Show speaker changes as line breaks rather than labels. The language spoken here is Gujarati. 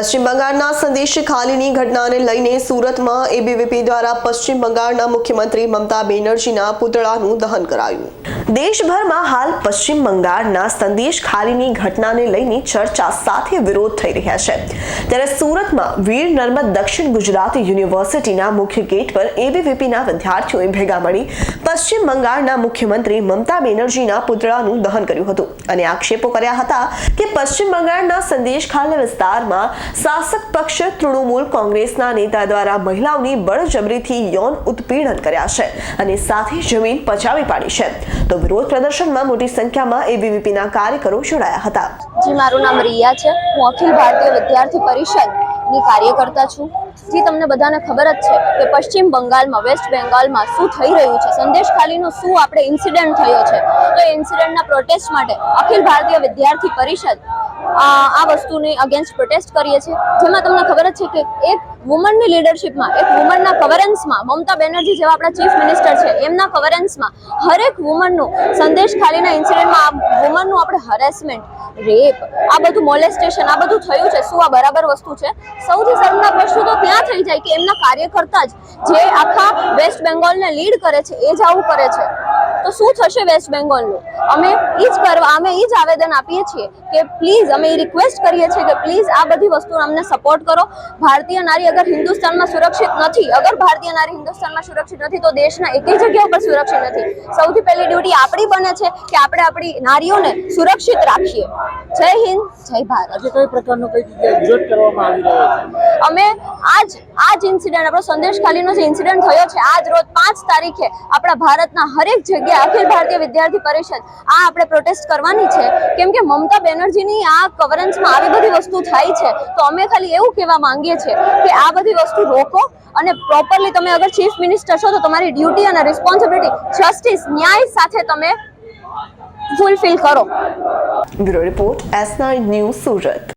પશ્ચિમ બંગાળના સંદેશ ખાલીની ઘટનાને લઈને સુરતમાં એબીવીપી દ્વારા પશ્ચિમ બંગાળના મુખ્યમંત્રી મમતા બેનર્જીના પુતળાનું દહન કરાયું. દેશભરમાં હાલ પશ્ચિમ બંગાળના સંદેશ ખાલીની ઘટનાને લઈને ચર્ચા સાથે વિરોધ થઈ રહ્યા છે. ત્યારે સુરતમાં વીર નર્મદ દક્ષિણ ગુજરાત યુનિવર્સિટીના મુખ્ય ગેટ પર એબીવીપીના વિદ્યાર્થીઓએ ભેગા મળી પશ્ચિમ બંગાળના મુખ્યમંત્રી મમતા બેનર્જીના પુતળાનું દહન કર્યું હતું. અને આક્ષેપો કર્યા હતા કે પશ્ચિમ બંગાળના સંદેશ ખાલ વિસ્તારમાં શાસક પક્ષ તૃણમૂલ કોંગ્રેસના નેતા દ્વારા મહિલાઓની બળજબરીથી યૌન ઉત્પીડન કર્યા છે અને સાથે જમીન પચાવી પાડી છે. તો વિરોધ પ્રદર્શનમાં મોટી સંખ્યામાં એબીવીપીના કાર્યકરો જોડાયા હતા.
જી, મારું નામ રિયા છે. હું અખિલ ભારતીય વિદ્યાર્થી પરિષદની કાર્યકર્તા છું. જે, તમને બધાને ખબર જ છે કે પશ્ચિમ બંગાળમાં, વેસ્ટ બેંગાલમાં શું થઈ રહ્યું છે? સંદેશ ખાલીનો શું આપણે ઇન્સિડન્ટ થયો છે? તો એ ઇન્સિડન્ટના પ્રોટેસ્ટ માટે અખિલ ભારતીય વિદ્યાર્થી પરિષદ આ વસ્તુની અગેન્સ્ટ પ્રોટેસ્ટ કરીએ છીએ. જેમાં તમને ખબર જ છે કે એક વુમનની લીડરશિપમાં એક વુમનના કવરન્સમાં મમતા બેનર્જી જેવા આપણા ચીફ મિનિસ્ટર છે, એમના કવરન્સમાં હરેક વુમનનું સંદેશ ખાલીના ઇન્સિડન્ટમાં આ વુમનનું આપણે હરેસમેન્ટ રેપ આ બધું મોલેસ્ટેશન આ બધું થયું છે, શું આ બરાબર વસ્તુ છે? સૌથી સરના વસ્તુ તો ત્યાં થઈ જાય કે એમના કાર્યકર્તા જ જે આખા વેસ્ટ બેંગોલને લીડ કરે છે, એ જ આવું કરે છે. તો શું થશે વેસ્ટ બેંગોલનું અમે એ જ કરવા અમે એ જ આવેદન આપીએ છીએ કે પ્લીઝ અમે એ રિક્વેસ્ટ કરીએ છીએ કે પ્લીઝ આ બધી વસ્તુ અમને સપોર્ટ કરો. ભારતીય નારી અગર હિન્દુસ્તાનમાં સુરક્ષિત નથી અગર ભારતીય નારી હિન્દુસ્તાનમાં સુરક્ષિત નથી તો દેશના એકેય જગ્યા ઉપર સુરક્ષિત નથી. સૌથી પહેલી ડ્યુટી આપણી બને છે કે આપણે આપણી નારીઓને સુરક્ષિત રાખીએ. જય હિન્દ જય ભારત.
આજે કઈ પ્રકારનો કઈ જગ્યાએ વિરોધ કરવામાં આવી રહ્યો છે?
અમે આજ આ જ ઇન્સિડન્ટ આપણો સંદેશ ખાલીનો જે ઇન્સિડન્ટ થયો છે, આજ રોજ પાંચ તારીખે આપણા ભારતના હરેક જગ્યાએ અખિલ ભારતીય વિદ્યાર્થી પરિષદ આ આપણે પ્રોટેસ્ટ કરવાની છે. કેમ કે મમતા બેનર્જીની આ કવરન્સમાં આવી બધી વસ્તુ થાય છે, તો અમે ખાલી એવું કહેવા માંગીએ છીએ કે આ બધી વસ્તુ રોકો અને પ્રોપરલી તમે અગર ચીફ મિનિસ્ટર છો, તો તમારી ડ્યુટી અને રિસ્પોન્સિબિલિટી જસ્ટિસ ન્યાય સાથે તમે ફૂલફિલ કરો.
Bureau report S nine news Surat.